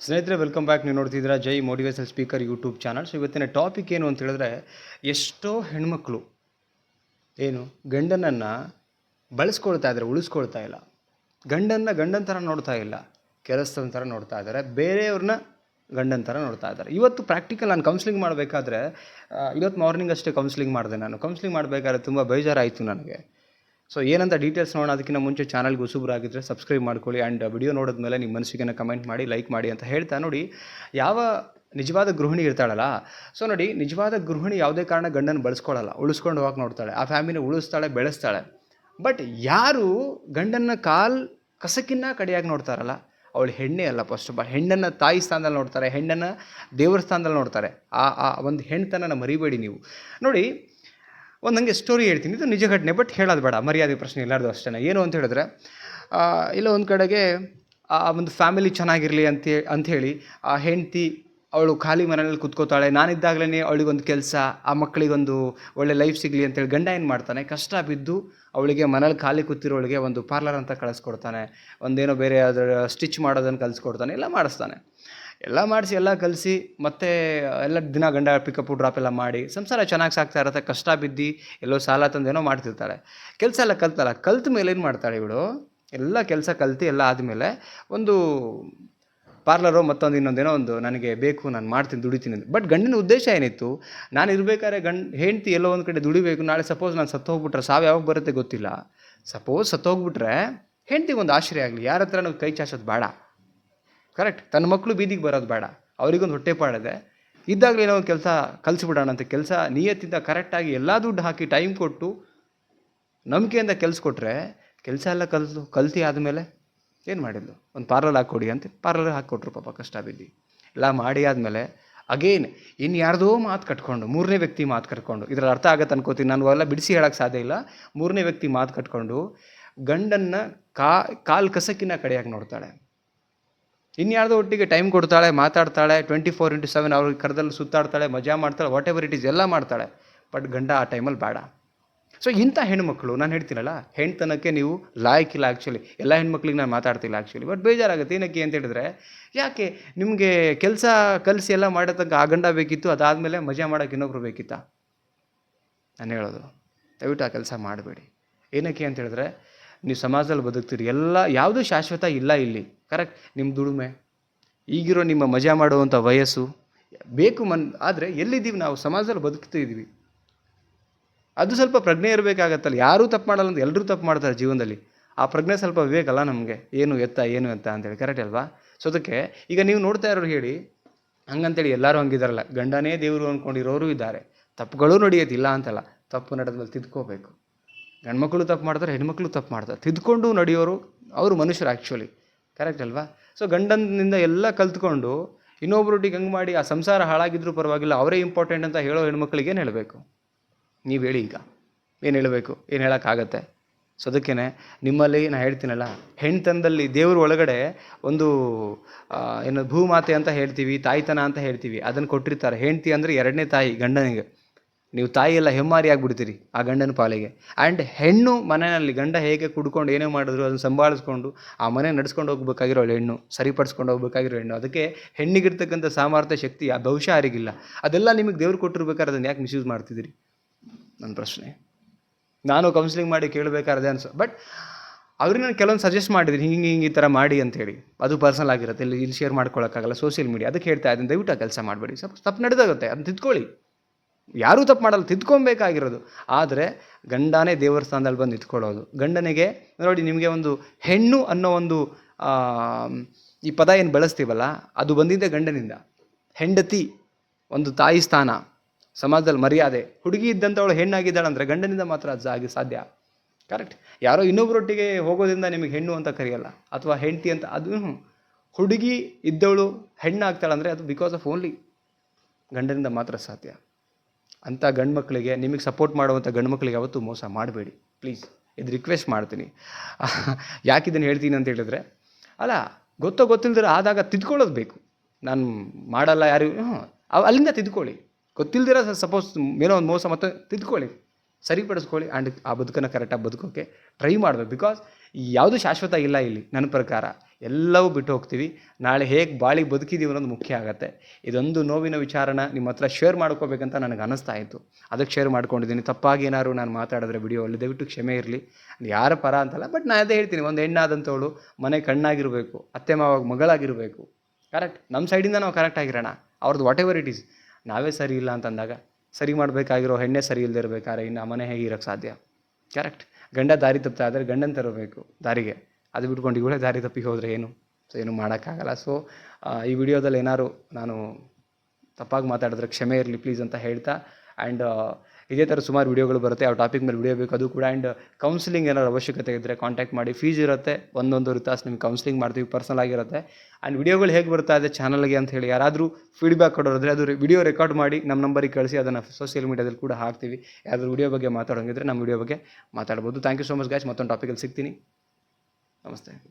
ಸ್ನೇಹಿತರೆ welcome back ನೀವು ನೋಡ್ತಿದ್ದೀರಾ Jai motivational speaker YouTube channel so ಇವತ್ತಿನ ಟಾಪಿಕ್ ಏನು ಅಂತ ಹೇಳಿದ್ರೆ, ಎಷ್ಟೋ ಹೆಣ್ಮಕ್ಳು ಏನು ಗಂಡನನ್ನು ಬಳಸ್ಕೊಳ್ತಾ ಇದ್ದಾರೆ, ಉಳಿಸ್ಕೊಳ್ತಾ ಇಲ್ಲ. ಗಂಡನ್ನ ಗಂಡನ ಥರ ನೋಡ್ತಾ ಇಲ್ಲ ಕೆಲಸದ ಥರ ನೋಡ್ತಾ ಇದ್ದಾರೆ ಬೇರೆಯವ್ರನ್ನ ಗಂಡನ ಥರ ನೋಡ್ತಾ ಇದ್ದಾರೆ. ಇವತ್ತು ಪ್ರಾಕ್ಟಿಕಲ್ ನಾನು ಕೌನ್ಸಿಲಿಂಗ್ ಮಾಡಬೇಕಾದ್ರೆ ಇವತ್ತು ಮಾರ್ನಿಂಗ್ ಅಷ್ಟೇ ಕೌನ್ಸಿಲಿಂಗ್ ಮಾಡಿದೆ ನಾನು. ಕೌನ್ಸಿಲಿಂಗ್ ಮಾಡಬೇಕಾದ್ರೆ ತುಂಬ ಬೇಜಾರಾಯಿತು ನನಗೆ. ಸೊ ಏನಂತ ಡೀಟೇಲ್ಸ್ ನೋಡೋಣ. ಅದಕ್ಕಿಂತ ಮುಂಚೆ ಚಾನಲ್ಗೆ ಹೊಸಬ್ರಾಗಿದ್ದರೆ ಸಬ್ಸ್ಕ್ರೈಬ್ ಮಾಡ್ಕೊಳ್ಳಿ ಆ್ಯಂಡ್ ವಿಡಿಯೋ ನೋಡಿದ್ಮೇಲೆ ನಿಮ್ಮ ಮನಸ್ಸಿಗೆನ ಕಮೆಂಟ್ ಮಾಡಿ ಲೈಕ್ ಮಾಡಿ ಅಂತ ಹೇಳ್ತಾ ನೋಡಿ, ಯಾವ ನಿಜವಾದ ಗೃಹಿಣಿ ಇರ್ತಾಳಲ್ಲ. ಸೊ ನೋಡಿ, ನಿಜವಾದ ಗೃಹಿಣಿ ಯಾವುದೇ ಕಾರಣ ಗಂಡನ ಬಳಸ್ಕೊಳ್ಳಲ್ಲ ಉಳಿಸ್ಕೊಂಡು ಹೋಗಕ್ಕೆ ನೋಡ್ತಾಳೆ. ಆ ಫ್ಯಾಮಿಲಿ ಉಳಿಸ್ತಾಳೆ, ಬೆಳೆಸ್ತಾಳೆ. ಬಟ್ ಯಾರು ಗಂಡನ ಕಾಲ್ ಕಸಕ್ಕಿನ್ನ ಕಡೆಯಾಗಿ ನೋಡ್ತಾರಲ್ಲ, ಅವಳು ಹೆಣ್ಣೆ ಅಲ್ಲ ಫಸ್ಟ್ ಆಫ್ ಆಲ್ ಹೆಣ್ಣನ್ನು ತಾಯಿ ಸ್ಥಾನದಲ್ಲಿ ನೋಡ್ತಾರೆ, ಹೆಣ್ಣನ್ನು ದೇವರ ಸ್ಥಾನದಲ್ಲಿ ನೋಡ್ತಾರೆ. ಆ ಆ ಒಂದು ಹೆಣ್ತನನ ಮರಿಬೇಡಿ ನೀವು. ನೋಡಿ ಒಂದು ನನಗೆ ಸ್ಟೋರಿ ಹೇಳ್ತೀನಿ. ಇದು ನಿಜ ಘಟನೆ ಬಟ್ ಹೇಳೋದು ಬೇಡ. ಮರ್ಯಾದೆ ಪ್ರಶ್ನೆ ಎಲ್ಲಾರ್ದು ಅಷ್ಟೇ. ಏನು ಅಂತ ಹೇಳಿದ್ರೆ ಇಲ್ಲ ಒಂದು ಕಡೆಗೆ, ಆ, ಒಂದು ಫ್ಯಾಮಿಲಿ ಚೆನ್ನಾಗಿರಲಿ ಅಂತ ಅಂಥೇಳಿ ಆ ಹೆಂಡತಿ ಅವಳು ಖಾಲಿ ಮನೆಯಲ್ಲಿ ಕುತ್ಕೋತಾಳೆ. ನಾನಿದ್ದಾಗಲೇ ಅವಳಿಗೊಂದು ಕೆಲಸ, ಆ ಮಕ್ಕಳಿಗೊಂದು ಒಳ್ಳೆ ಲೈಫ್ ಸಿಗಲಿ ಅಂತೇಳಿ ಗಂಡ ಏನು ಮಾಡ್ತಾನೆ? ಕಷ್ಟ ಬಿದ್ದು ಅವಳಿಗೆ ಮನೇಲಿ ಖಾಲಿ ಕೂತಿರೋಳಿಗೆ ಒಂದು ಪಾರ್ಲರ್ ಅಂತ ಕಳಿಸ್ಕೊಡ್ತಾನೆ. ಒಂದೇನೋ ಬೇರೆ ಅದರ ಸ್ಟಿಚ್ ಮಾಡೋದನ್ನು ಕಲಿಸ್ಕೊಡ್ತಾನೆ ಎಲ್ಲ ಮಾಡಿಸ್ತಾನೆ. ಎಲ್ಲ ಮಾಡಿಸಿ, ಎಲ್ಲ ಕಲಿಸಿ, ಮತ್ತೆ ಎಲ್ಲ ದಿನ ಗಂಡ ಪಿಕಪ್ ಡ್ರಾಪ್ ಎಲ್ಲ ಮಾಡಿ, ಸಂಸಾರ ಚೆನ್ನಾಗಿ ಸಾಕ್ತಾ ಇರತ್ತೆ, ಕಷ್ಟ ಬಿದ್ದು, ಎಲ್ಲೋ ಸಾಲ ತಂದೇನೋ ಮಾಡ್ತಿರ್ತಾಳೆ ಕೆಲಸ ಎಲ್ಲ ಕಲ್ತಲ್ಲ, ಕಲ್ತ ಮೇಲೆ ಏನು ಮಾಡ್ತಾಳೆ ಇವಳು ಎಲ್ಲ ಕೆಲಸ ಕಲ್ತು, ಎಲ್ಲ ಆದಮೇಲೆ ಒಂದು ಪಾರ್ಲರು ಮತ್ತೊಂದು ಇನ್ನೊಂದೇನೋ ಒಂದು ನನಗೆ ಬೇಕು, ನಾನು ಮಾಡ್ತೀನಿ, ದುಡಿತೀನಿ ಬಟ್ ಗಂಡಿನ ಉದ್ದೇಶ ಏನಿತ್ತು? ನಾನು ಇರಬೇಕಾದ್ರೆ ಗಂಡ, ಹೆಂಡ್ತಿ ಎಲ್ಲೋ ಒಂದು ಕಡೆ ದುಡಿಬೇಕು, ನಾಳೆ ಸಪೋಸ್ ನಾನು ಸತ್ತು ಹೋಗ್ಬಿಟ್ರೆ, ಸಾವು ಯಾವಾಗ ಬರುತ್ತೆ ಗೊತ್ತಿಲ್ಲ. ಸಪೋಸ್ ಸತ್ತು ಹೋಗ್ಬಿಟ್ರೆ, ಹೆಂಡ್ತಿಗೆ ಒಂದು ಆಶ್ರಯ ಆಗಲಿ, ಯಾರ ಹತ್ರ ನನಗೆ ಕೈ ಚಾಚೋದು ಬೇಡ. ಕರೆಕ್ಟ್ ತನ್ನ ಮಕ್ಕಳು ಬೀದಿಗೆ ಬರೋದು ಬೇಡ. ಅವರಿಗೊಂದು ಹೊಟ್ಟೆ ಪಾಡಿದೆ. ಇದ್ದಾಗಲೇ ಏನೋ ಒಂದು ಕೆಲಸ ಕಲಿಸ್ಬಿಡೋಣ ಅಂತ ಕೆಲಸ ನಿಯತ್ತಿಂದ ಕರೆಕ್ಟಾಗಿ ಎಲ್ಲ ದುಡ್ಡು ಹಾಕಿ ಟೈಮ್ ಕೊಟ್ಟು ನಂಬಿಕೆಯಿಂದ ಕೆಲಸ ಕೊಟ್ಟರೆ ಕೆಲಸ ಎಲ್ಲ ಕಲಿತು ಕಲ್ತಿ ಆದಮೇಲೆ ಏನು ಮಾಡಿದ್ಲು ಒಂದು ಪಾರ್ಲರ್ ಹಾಕ್ಕೊಡಿ ಅಂತ ಪಾರ್ಲರ್ ಹಾಕ್ಕೊಟ್ರು ಪಾಪ ಕಷ್ಟ ಬಿದ್ದು ಎಲ್ಲ ಮಾಡಿ ಆದಮೇಲೆ ಅಗೇನ್ ಇನ್ನು ಯಾರ್ದೋ ಮಾತು ಕಟ್ಕೊಂಡು ಮೂರನೇ ವ್ಯಕ್ತಿ ಮಾತು ಕಟ್ಕೊಂಡು ಇದರ ಅರ್ಥ ಆಗತ್ತೆ ಅನ್ಕೋತೀನಿ ನಾನು ಅವೆಲ್ಲ ಬಿಡಿಸಿ ಹೇಳೋಕ್ಕೆ ಸಾಧ್ಯ ಇಲ್ಲ. ಮೂರನೇ ವ್ಯಕ್ತಿ ಮಾತು ಕಟ್ಕೊಂಡು ಗಂಡನ್ನು ಕಾ, ಕಾಲು ಕಸಕ್ಕಿನ ಕಡೆಯಾಗಿ ನೋಡ್ತಾಳೆ. ಇನ್ಯಾರ್ದೋ ಒಟ್ಟಿಗೆ ಟೈಮ್ ಕೊಡ್ತಾಳೆ, ಮಾತಾಡ್ತಾಳೆ ಟ್ವೆಂಟಿ ಫೋರ್ ಇಂಟು ಸೆವೆನ್ ಅವ್ರಿಗೆ ಕರೆದಲ್ಲಿ ಸುತ್ತಾಡ್ತಾಳೆ, ಮಜಾ ಮಾಡ್ತಾಳೆ ವಾಟ್ ಎವರ್ ಇಟ್ ಈಸ್ ಎಲ್ಲ ಮಾಡ್ತಾಳೆ. ಬಟ್ ಗಂಡ ಆ ಟೈಮಲ್ಲಿ ಬೇಡ. ಸೊ ಇಂಥ ಹೆಣ್ಮಕ್ಳು, ನಾನು ಹೇಳ್ತೀನಲ್ಲ, ಹೆಣ್ತನಕ್ಕೆ ನೀವು ಲಾಯಕ್ಕಿಲ್ಲ ಆ್ಯಕ್ಚುಲಿ ಎಲ್ಲ ಹೆಣ್ಮಕ್ಳಿಗೆ ನಾನು ಮಾತಾಡ್ತಿಲ್ಲ ಆ್ಯಕ್ಚುಲಿ ಬಟ್ ಬೇಜಾರಾಗುತ್ತೆ, ಏನಕ್ಕೆ ಅಂತ ಹೇಳಿದ್ರೆ, ಯಾಕೆ ನಿಮಗೆ ಕೆಲಸ ಕಲಿಸಿ ಎಲ್ಲ ಮಾಡೋ ತನಕ ಆ ಗಂಡ ಬೇಕಿತ್ತು, ಅದಾದಮೇಲೆ ಮಜಾ ಮಾಡೋಕೆ ಇನ್ನೊಬ್ರು ಬೇಕಿತ್ತಾ? ನಾನು ಹೇಳೋದು, ದಯವಿಟ್ಟು ಆ ಕೆಲಸ ಮಾಡಬೇಡಿ. ಏನಕ್ಕೆ ಅಂತ ಹೇಳಿದ್ರೆ ನೀವು ಸಮಾಜದಲ್ಲಿ ಬದುಕ್ತೀರಿ. ಎಲ್ಲ, ಯಾವುದೂ ಶಾಶ್ವತ ಇಲ್ಲ ಇಲ್ಲಿ. ಕರೆಕ್ಟ್ ನಿಮ್ಮ ದುಡಿಮೆ, ಈಗಿರೋ ನಿಮ್ಮ ಮಜಾ ಮಾಡುವಂಥ ವಯಸ್ಸು, ಬೇಕು ಮನ್, ಆದರೆ ಎಲ್ಲಿದ್ದೀವಿ ನಾವು? ಸಮಾಜದಲ್ಲಿ ಬದುಕ್ತಾ ಇದ್ದೀವಿ ಅದು ಸ್ವಲ್ಪ ಪ್ರಜ್ಞೆ ಇರಬೇಕಾಗತ್ತಲ್ಲ. ಯಾರೂ ತಪ್ಪು ಮಾಡಲ್ಲ ಅಂತ ಎಲ್ಲರೂ ತಪ್ಪು ಮಾಡ್ತಾರೆ ಜೀವನದಲ್ಲಿ. ಆ ಪ್ರಜ್ಞೆ ಸ್ವಲ್ಪ ಬೇಕಲ್ಲ ನಮಗೆ. ಏನು ಎತ್ತ ಏನು ಎತ್ತ ಅಂತೇಳಿ. ಕರೆಕ್ಟ್ ಅಲ್ವಾ? ಸೊ ಅದಕ್ಕೆ ಈಗ ನೀವು ನೋಡ್ತಾ ಇರೋರು ಹೇಳಿ, ಹಂಗಂತೇಳಿ ಎಲ್ಲರೂ ಹಂಗಿದಾರಲ್ಲ. ಗಂಡನೇ ದೇವರು ಅಂದ್ಕೊಂಡಿರೋರು ಇದ್ದಾರೆ. ತಪ್ಪುಗಳು ನಡೆಯೋದಿಲ್ಲ ಅಂತಲ್ಲ. ತಪ್ಪು ನಡೆದ್ಮೇಲೆ ತಿದ್ಕೋಬೇಕು. ಗಂಡ್ಮಕ್ಳು ತಪ್ಪು ಮಾಡ್ತಾರೆ, ಹೆಣ್ಮಕ್ಳು ತಪ್ಪು ಮಾಡ್ತಾರೆ. ತಿದ್ಕೊಂಡು ನಡೆಯೋರು ಅವರು ಮನುಷ್ಯರು ಆ್ಯಕ್ಚುಲಿ ಕರೆಕ್ಟ್ ಅಲ್ವಾ? ಸೊ ಗಂಡನಿಂದ ಎಲ್ಲ ಕಲ್ತ್ಕೊಂಡು ಇನ್ನೊಬ್ರೊಟ್ಟಿಗೆ ಹಂಗೆ ಮಾಡಿ ಆ ಸಂಸಾರ ಹಾಳಾಗಿದ್ರೂ ಪರವಾಗಿಲ್ಲ, ಅವರೇ ಇಂಪಾರ್ಟೆಂಟ್ ಅಂತ ಹೇಳೋ ಹೆಣ್ಮಕ್ಳಿಗೆ ಏನು ಹೇಳಬೇಕು? ನೀವು ಹೇಳಿ ಈಗ. ಏನು ಹೇಳಬೇಕು? ಏನು ಹೇಳೋಕ್ಕಾಗತ್ತೆ? ಸೊ ಅದಕ್ಕೇ ನಿಮ್ಮಲ್ಲಿ ನಾನು ಹೇಳ್ತೀನಲ್ಲ, ಹೆಣ್ತನದಲ್ಲಿ ದೇವ್ರ ಒಳಗಡೆ ಒಂದು ಏನು ಭೂಮಾತೆ ಅಂತ ಹೇಳ್ತೀವಿ, ತಾಯ್ತನ ಅಂತ ಹೇಳ್ತೀವಿ, ಅದನ್ನು ಕೊಟ್ಟಿರ್ತಾರೆ. ಹೆಂಡ್ತಿ ಅಂದರೆ ಎರಡನೇ ತಾಯಿ ಗಂಡನಿಗೆ. ನೀವು ತಾಯಿ ಎಲ್ಲ ಹೆಮ್ಮಾರಿ ಆಗಿಬಿಡ್ತೀರಿ ಆ ಗಂಡನ ಪಾಲಿಗೆ. ಆ್ಯಂಡ್ ಹೆಣ್ಣು ಮನೆಯಲ್ಲಿ ಗಂಡ ಹೇಗೆ ಕುಡ್ಕೊಂಡು ಏನೇ ಮಾಡಿದ್ರು ಅದನ್ನು ಸಂಭಾಳಿಸ್ಕೊಂಡು ಆ ಮನೆ ನಡೆಸ್ಕೊಂಡು ಹೋಗ್ಬೇಕಾಗಿರೋ ಹೆಣ್ಣು, ಸರಿಪಡಿಸ್ಕೊಂಡು ಹೋಗ್ಬೇಕಾಗಿರೋ ಹೆಣ್ಣು, ಅದಕ್ಕೆ ಹೆಣ್ಣಿಗಿರ್ತಕ್ಕಂಥ ಸಾಮರ್ಥ್ಯ, ಶಕ್ತಿ, ಆ ಬಹುಶಃ ಯಾರಿಗಿಲ್ಲ. ಅದೆಲ್ಲ ನಿಮಗೆ ದೇವ್ರು ಕೊಟ್ಟಿರ್ಬೇಕಾದ್ರೆ ಅದನ್ನು ಯಾಕೆ ಮಿಸ್ಯೂಸ್ ಮಾಡ್ತಿದ್ದೀರಿ? ನನ್ನ ಪ್ರಶ್ನೆ. ನಾನು ಕೌನ್ಸಿಲಿಂಗ್ ಮಾಡಿ ಕೇಳಬೇಕಾದ್ರೆ ಅನ್ಸ ಬಟ್ ಅವ್ರಿಗೆ ನಾನು ಕೆಲವೊಂದು ಸಜೆಸ್ಟ್ ಮಾಡಿದ್ರಿ ಹಿಂಗೆ ಹಿಂಗೆ ಈ ಥರ ಮಾಡಿ ಅಂತೇಳಿ ಅದು ಪರ್ಸನಲ್ ಆಗಿರುತ್ತೆ, ಇಲ್ಲಿ ಇಲ್ಲಿ ಶೇರ್ ಮಾಡ್ಕೊಳ್ಳೋಕ್ಕಾಗಲ್ಲ ಸೋಷಿಯಲ್ ಮೀಡಿಯಾ ಅದಕ್ಕೆ ಹೇಳ್ತಾ ಇದ್ದೀನಿ, ದಯವಿಟ್ಟು ಆ ಕೆಲಸ ಮಾಡಬೇಡಿ. ಸ್ವಲ್ಪ ತಪ್ಪು ನಡೆದಾಗುತ್ತೆ, ಅದನ್ನ ತಿದ್ಕೊಳ್ಳಿ. ಯಾರೂ ತಪ್ಪು ಮಾಡಲ್ಲ ತಿದ್ಕೊಬೇಕಾಗಿರೋದು ಆದರೆ ಗಂಡನೇ ದೇವರ ಸ್ಥಾನದಲ್ಲಿ ಬಂದು ನಿಂತ್ಕೊಳ್ಳೋದು. ಗಂಡನಿಗೆ, ನೋಡಿ ನಿಮಗೆ ಒಂದು ಹೆಣ್ಣು ಅನ್ನೋ ಒಂದು ಈ ಪದ ಏನು ಬಳಸ್ತೀವಲ್ಲ, ಅದು ಬಂದಿದ್ದೆ ಗಂಡನಿಂದ. ಹೆಂಡತಿ, ಒಂದು ತಾಯಿ ಸ್ಥಾನ, ಸಮಾಜದಲ್ಲಿ ಮರ್ಯಾದೆ. ಹುಡುಗಿ ಇದ್ದಂಥವಳು ಹೆಣ್ಣಾಗಿದ್ದಾಳೆ ಅಂದರೆ ಗಂಡನಿಂದ ಮಾತ್ರ ಅದು ಆಗಿ ಸಾಧ್ಯ. ಕರೆಕ್ಟ್ ಯಾರೋ ಇನ್ನೊಬ್ಬರೊಟ್ಟಿಗೆ ಹೋಗೋದ್ರಿಂದ ನಿಮಗೆ ಹೆಣ್ಣು ಅಂತ ಕರೆಯಲ್ಲ, ಅಥವಾ ಹೆಂಡತಿ ಅಂತ, ಅದು ಹುಡುಗಿ ಇದ್ದವಳು ಹೆಣ್ಣಾಗ್ತಾಳೆ ಅಂದರೆ ಅದು ಬಿಕಾಸ್ ಆಫ್ ಓನ್ಲಿ ಗಂಡನಿಂದ ಮಾತ್ರ ಸಾಧ್ಯ. ಅಂಥ ಗಂಡು ಮಕ್ಕಳಿಗೆ, ನಿಮಗೆ ಸಪೋರ್ಟ್ ಮಾಡುವಂಥ ಗಂಡು ಮಕ್ಕಳಿಗೆ ಯಾವತ್ತೂ ಮೋಸ ಮಾಡಬೇಡಿ. ಪ್ಲೀಸ್ ಇದು ರಿಕ್ವೆಸ್ಟ್ ಮಾಡ್ತೀನಿ. ಯಾಕೆ ಇದನ್ನು ಹೇಳ್ತೀನಿ ಅಂತ ಹೇಳಿದ್ರೆ, ಅಲ್ಲ, ಗೊತ್ತೋ ಗೊತ್ತಿಲ್ದಿರ ಆದಾಗ ತಿದ್ಕೊಳ್ಳೋದು ಬೇಕು. ನಾನು ಮಾಡಲ್ಲ ಯಾರು ಹ್ಞೂ ಅವ್- ಅಲ್ಲಿಂದ ತಿದ್ಕೊಳ್ಳಿ. ಗೊತ್ತಿಲ್ದಿರ ಸಪೋಸ್ ಏನೋ ಒಂದು ಮೋಸ ಮತ್ತೆ ತಿದ್ಕೊಳ್ಳಿ. ಸರಿಪಡಿಸ್ಕೊಳ್ಳಿ ಆ್ಯಂಡ್ ಆ ಬದುಕನ್ನು ಕರೆಕ್ಟಾಗಿ ಬದುಕೋಕ್ಕೆ ಟ್ರೈ ಮಾಡಬೇಕು. ಬಿಕಾಸ್ ಯಾವುದು ಶಾಶ್ವತ ಇಲ್ಲ ಇಲ್ಲಿ, ನನ್ನ ಪ್ರಕಾರ. ಎಲ್ಲವೂ ಬಿಟ್ಟು ಹೋಗ್ತೀವಿ. ನಾಳೆ ಹೇಗೆ ಬಾಳಿ ಬದುಕಿದ್ದೀವಿ ಅನ್ನೋದು ಮುಖ್ಯ ಆಗುತ್ತೆ. ಇದೊಂದು ನೋವಿನ ವಿಚಾರನ ನಿಮ್ಮ ಹತ್ರ ಶೇರ್ ಮಾಡ್ಕೋಬೇಕಂತ ನನಗೆ ಅನಿಸ್ತಾ ಇತ್ತು. ಅದಕ್ಕೆ ಶೇರ್ ಮಾಡ್ಕೊಂಡಿದ್ದೀನಿ. ತಪ್ಪಾಗಿ ಏನಾದ್ರು ನಾನು ಮಾತಾಡಿದ್ರೆ ವಿಡಿಯೋಲ್ಲಿ ದಯವಿಟ್ಟು ಕ್ಷಮೆ ಇರಲಿ. ಯಾರ ಪರ ಅಂತಲ್ಲ, ಬಟ್ ನಾನು ಅದೇ ಹೇಳ್ತೀನಿ, ಒಂದು ಹೆಣ್ಣಾದಂಥವಳು ಮನೆ ಕಣ್ಣಾಗಿರಬೇಕು, ಅತ್ತೆ ಮಾವಾಗ ಮಗಳಾಗಿರಬೇಕು. ಕರೆಕ್ಟ್. ನಮ್ಮ ಸೈಡಿಂದ ನಾವು ಕರೆಕ್ಟ್ ಆಗಿರೋಣ. ಅವ್ರದ್ದು ವಾಟ್ ಎವರ್ ಇಟ್ ಈಸ್ ನಾವೇ ಸರಿ ಇಲ್ಲ ಅಂತಂದಾಗ, ಸರಿ ಮಾಡಬೇಕಾಗಿರೋ ಹೆಣ್ಣೆ ಸರಿ ಇಲ್ಲದೆ ಇರಬೇಕಾದ್ರೆ ಇನ್ನು ಮನೆ ಹೇಗೆ ಇರೋಕ್ಕೆ ಸಾಧ್ಯ? ಕರೆಕ್ಟ್. ಗಂಡ ದಾರಿ ತಪ್ತಾ ಆದರೆ ಗಂಡನ ತರಬೇಕು ದಾರಿಗೆ. ಅದು ಬಿಟ್ಕೊಂಡು ಇವಳೇ ದಾರಿ ತಪ್ಪಿ ಹೋದರೆ ಏನು? ಸೊ ಏನು ಮಾಡೋಕ್ಕಾಗಲ್ಲ. ಸೊ ಈ ವಿಡಿಯೋದಲ್ಲಿ ಏನಾದ್ರು ನಾನು ತಪ್ಪಾಗಿ ಮಾತಾಡಿದ್ರೆ ಕ್ಷಮೆ ಇರಲಿ ಪ್ಲೀಸ್ ಅಂತ ಹೇಳ್ತಾ ಆ್ಯಂಡ್ ಇದೇ ಥರ ಸುಮಾರು ವಿಡಿಯೋಗಳು ಬರುತ್ತೆ. ಯಾವ ಟಾಪಿಕ್ ಮೇಲೆ ವಿಡಿಯೋ ಬೇಕು, ಅದು ಕೂಡ. ಆ್ಯಂಡ್ ಕೌನ್ಸಿಲಿಂಗ್ ಏನಾದ್ರು ಅವಶ್ಯಕತೆ ಇದ್ದರೆ ಕಾಂಟ್ಯಾಕ್ಟ್ ಮಾಡಿ. ಫೀಸ್ ಇರುತ್ತೆ, ಒಂದೊಂದು ತಾಸು ನಿಮ್ಗೆ ಕೌನ್ಸಿಲಿಂಗ್ ಮಾಡ್ತೀವಿ ಪರ್ಸನಲ್ ಆಗಿರುತ್ತೆ. ಆ್ಯಂಡ್ ವಿಡಿಯೋಗಳು ಹೇಗೆ ಬರ್ತಾ ಇದೆ ಚಾನಲ್ಗೆ ಅಂತ ಹೇಳಿ, ಯಾರಾದರೂ ಫೀಡ್ಬ್ಯಾಕ್ ಕೊಡೋರಿದ್ರೆ ಅದು ವಿಡಿಯೋ ರೆಕಾರ್ಡ್ ಮಾಡಿ ನಮ್ಮ ನಂಬರಿಗೆ ಕಳಿಸಿ, ಅದನ್ನು ಸೋಷಿಯಲ್ ಮೀಡಿಯಾದಲ್ಲಿ ಕೂಡ ಹಾಕ್ತೀವಿ. ಯಾರಾದರೂ ವಿಡಿಯೋ ಬಗ್ಗೆ ಮಾತಾಡೋಂಗಿದ್ರೆ ನಮ್ಮ ವಿಡಿಯೋ ಬಗ್ಗೆ ಮಾತಾಡ್ಬೋದು. Thank you so much guys ಮತ್ತೊಂದು ಟಾಪಿಕಲ್ಲಿ ಸಿಗ್ತೀನಿ. ನಮಸ್ತೆ